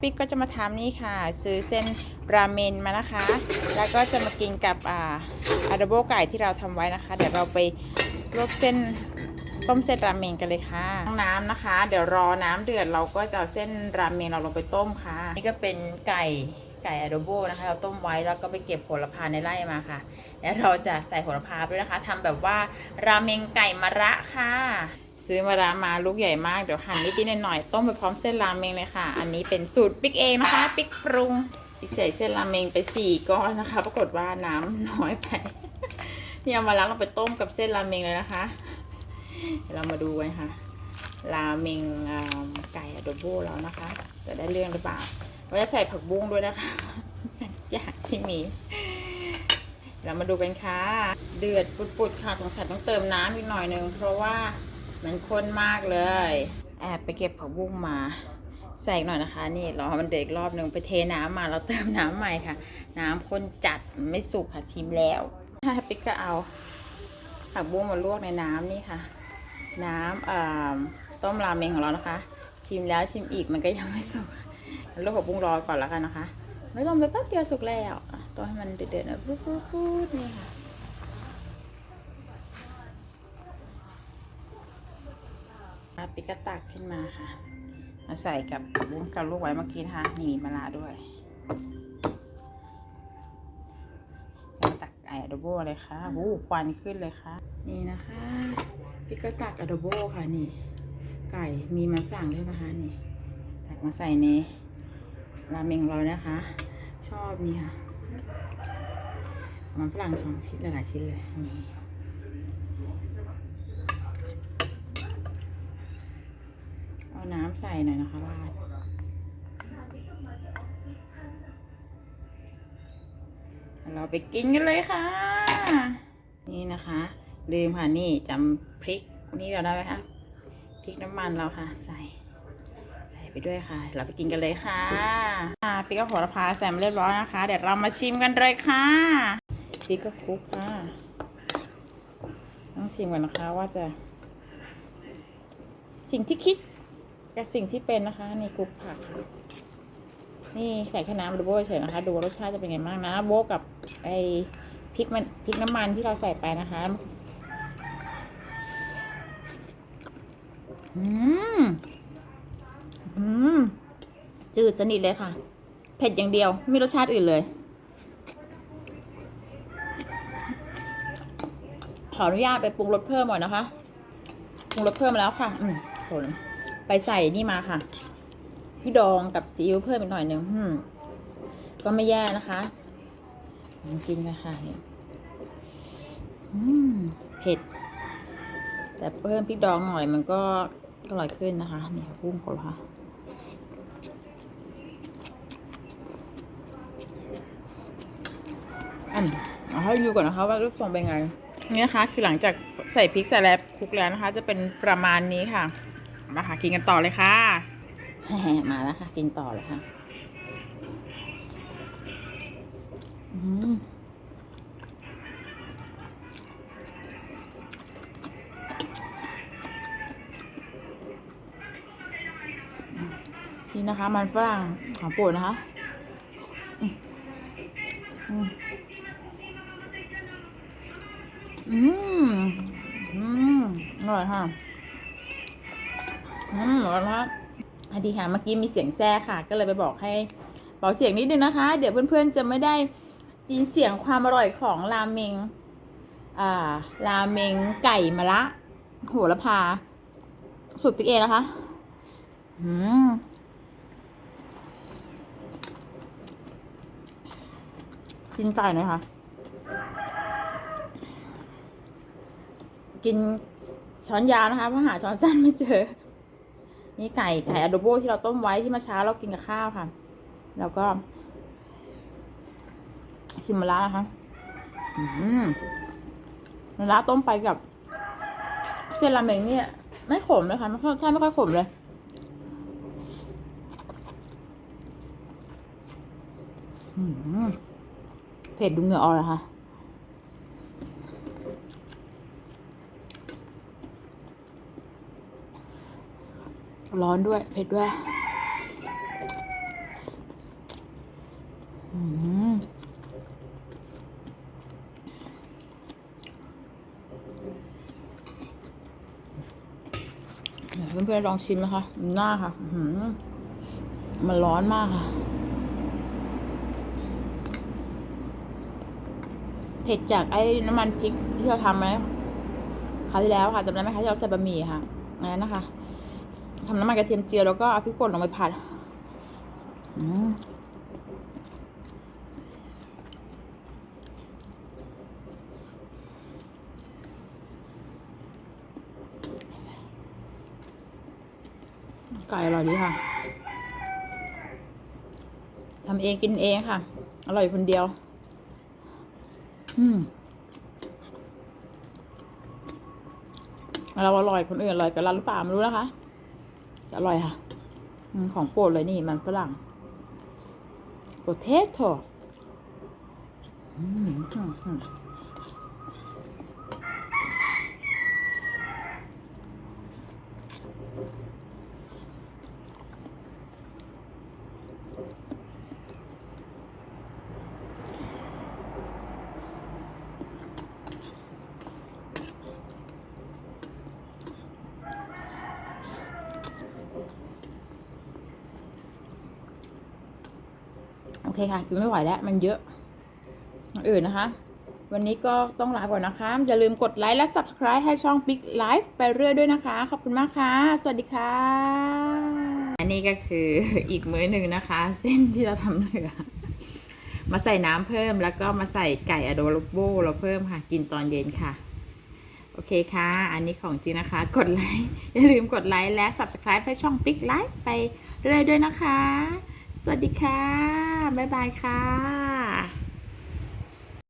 ปิ๊กก็จะมาทำนี่ค่ะ ซื้อเส้นราเมนมานะคะ แล้วก็จะมากินกับอ่าอาดโบไก่ที่เราทำไว้นะคะ เดี๋ยวเราไปลวกเส้นต้มเส้นราเมนกันเลยค่ะตั้งน้ำนะคะ เดี๋ยวรอน้ำเดือดเราก็จะเอาเส้นราเมนเราลงไปต้มค่ะ นี่ก็เป็นไก่ไก่อาโดโบนะคะ เราต้มไว้แล้วก็ไปเก็บโหระพาในไร่มาค่ะ แล้วเราจะใส่โหระพาด้วยนะคะทำแบบว่าราเมงไก่มะระค่ะ ซื้อมารามาลูกใหญ่มาก เดี๋ยวหั่นนิดๆหน่อยๆต้มไปพร้อมเส้นราเมงเลยค่ะ อันนี้เป็นสูตรปิ๊กเองนะคะปิ๊กปรุงปิ๊กใส่เส้นราเมงไปสี่ก้อนนะคะ ปรากฏว่าน้ำน้อยไปเนี่เอามาล้างลงไปต้มกับเส้นราเมงเลยนะคะเรามาดูกันค่ะราเมงอ่าไก่อะโดโบแล้วนะคะ จะได้เรื่องหรือเปล่าเราจะใส่ผักบุ้งด้วยนะคะ อยากที่มี เรามาดูกันค่ะ เดือดปุดๆค่ะสงสัยต้องเติมน้ำอีกหน่อยหนึ่งเพราะว่า มันข้นมากเลย แอบไปเก็บผักบุ้งมาใส่หน่อยนะคะ นี่รอมันเดือดรอบหนึ่งไปเทน้ำมาแล้วเติมน้ำใหม่ค่ะ น้ำข้นจัดไม่สุกค่ะชิมแล้วปิ๊กก็เอาผักบุ้งมาลวกในน้ำนี่ค่ะ น้ำเอ่อต้มราเมงของเรานะคะ ชิมแล้วชิมอีกมันก็ยังไม่สุกลวกผักบุ้งรอก่อนแล้วกันนะคะ ไม่ต้องไปแป๊บเดียวสุกแล้วต้องให้มันเดือดๆนะปุ๊บปุ๊บนี่ค่ะอะ ปิกตักขึ้นมาค่ะ มาใส่กับผักบุ้งกับลูกไว้เมื่อกี้นะคะนี่มะระด้วยตักไออะโดโบเลยค่ะหูควันขึ้นเลยค่ะ นี่นะคะปิกตักอะโดโบค่ะนี่ ไก่มีมันฝรั่งด้วยนะคะนี่ ตักมาใส่ในราเมงของเรานะคะ ชอบนี่ค่ะมันฝรั่งสองชิ้นหลายๆชิ้นเลยนี่ เอาน้ำใส่หน่อยนะคะราดเราไปกินกันเลยค่ะ นี่นะคะ ลืมค่ะนี่จำพริกนี่เราได้ไหมคะพริกน้ำมันเราค่ะ ใส่ ใส่ไปด้วยค่ะ เราไปกินกันเลยค่ะอ่าปิ๊กก็โหระพาใส่มาเรียบร้อยนะคะ เดี๋ยวเรามาชิมกันเลยค่ะปิ๊กก็คลุกค่ะต้องชิมกันนะคะว่าจะ สิ่งที่คิด กับสิ่งที่เป็นนะคะนี่คลุกผักนี่ใส่แค่น้ำดูโบเฉยนะคะ ดูรสชาติจะเป็นไงบ้างนะโบกับไอพริกมันพริกน้ำมันที่เราใส่ไปนะคะอืมอืมจืดสนิทเลยค่ะ เผ็ดอย่างเดียว ไม่มีรสชาติอื่นเลย ขออนุญาตไปปรุงรสเพิ่มหน่อยนะคะ ปรุงรสเพิ่มมาแล้วค่ะ อืมผล ไปใส่นี่มาค่ะพี่ดองกับซีอิ๊วเพิ่มอีกหน่อยหนึ่งอืมก็ไม่แย่นะคะลองกินกันค่ะนี่เผ็ด แต่เพิ่มพริกดองหน่อยมันก็อร่อยขึ้นนะคะ นี่ค่ะกุ้งของเราค่ะอืมเอาให้ดูก่อนนะคะว่ารูปทรงเป็นไงนี่นะคะคือหลังจากใส่พริกใส่แล้วคลุกแล้วนะคะ จะเป็นประมาณนี้ค่ะ มาค่ะกินกันต่อเลยค่ะ มาแล้วค่ะ กินต่อเลยค่ะนี่นะคะ มันฝรั่งของโปรดนะคะอืม อืมอร่อยค่ะ อืมอร่อยค่ะอดีค่ะ เมื่อกี้มีเสียงแซ่ค่ะ ก็เลยไปบอกให้เบาเสียงนิดนึงนะคะ เดี๋ยวเพื่อนๆจะไม่ได้ยินเสียงความอร่อยของราเมง อ่า ราเมงไก่มะระโหระพา สูตรปิ๊กเองนะคะ อืมกินไก่หน่อยค่ะ กินช้อนยาวนะคะเพราะหาช้อนสั้นไม่เจอ นี่ไก่ไก่อะโดโบที่เราต้มไว้ที่เมื่อเช้าเรากินกับข้าวค่ะ แล้วก็ชิมมะระนะคะอืมมะระต้มไปกับเส้นราเมงเนี่ยไม่ขมเลยค่ะไม่ค่อยแทบไม่ค่อยขมเลยเผ็ดดูเหงื่อออกเลยค่ะ ร้อนด้วย เผ็ดด้วยอืมเพื่อนๆลองชิมนะคะ หน้าค่ะมันร้อนมากค่ะ เผ็ดจากไอ้น้ำมันพริกที่เราทำไหมคราวที่แล้วค่ะจำได้ไหมคะที่เราใส่บะหมี่ค่ะอันนั้นนะคะ ทำน้ำมันกระเทียมเจียวแล้วก็เอาพริกป่นลงไปผัดไก่อร่อยดีค่ะ ทำเองกินเองค่ะ อร่อยคนเดียว อืมเราอร่อยคนอื่นอร่อยกับเราหรือเปล่าไม่รู้นะคะ อร่อยค่ะของโปรดเลยนี่มันฝรั่งโปรเทโต้อืม อืมอืมโอเคค่ะกินไม่ไหวแล้ว มันเยอะอื่นนะคะ วันนี้ก็ต้องลาก่อนนะคะ อย่าลืมกดไลค์และ subscribe ให้ช่อง Big Life ไปเรื่อยด้วยนะคะ ขอบคุณมากค่ะ สวัสดีค่ะอันนี้ก็คืออีกมื้อหนึ่งนะคะ เส้นที่เราทำเหลือมาใส่น้ำเพิ่มแล้วก็มาใส่ไก่อะโดโรโบเราเพิ่มค่ะ กินตอนเย็นค่ะ โอเคค่ะ อันนี้ของจริงนะคะ กดไลค์อย่าลืมกดไลค์และ subscribe ให้ช่อง Big Life ไปเรื่อยด้วยนะคะ สวัสดีค่ะ บ๊ายบายค่ะ